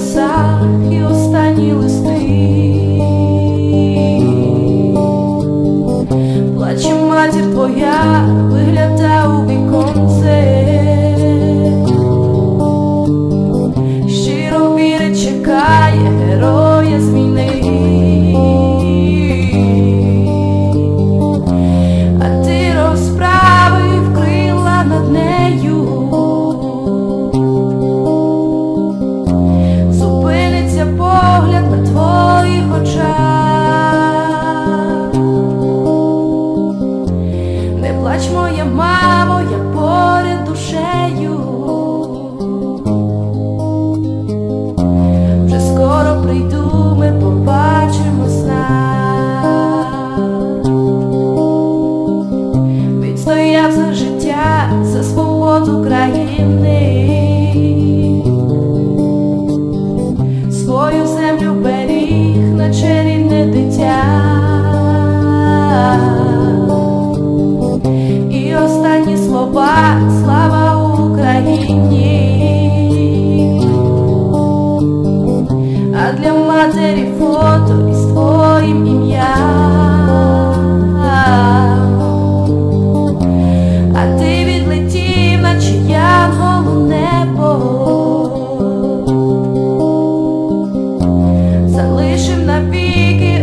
голосах і останні листи, плаче матір твоя, вигляда у віконце, щиро вірить, чекає. моя мамо, я поряд душею, вже скоро прийду, ми побачимо знак. Відстояв за життя, за свободу країни. Свою землю беріг, наче рідне дитя. фото із твоїм ім'ям, а ти відлетів, наче янголу небо, залишив навіки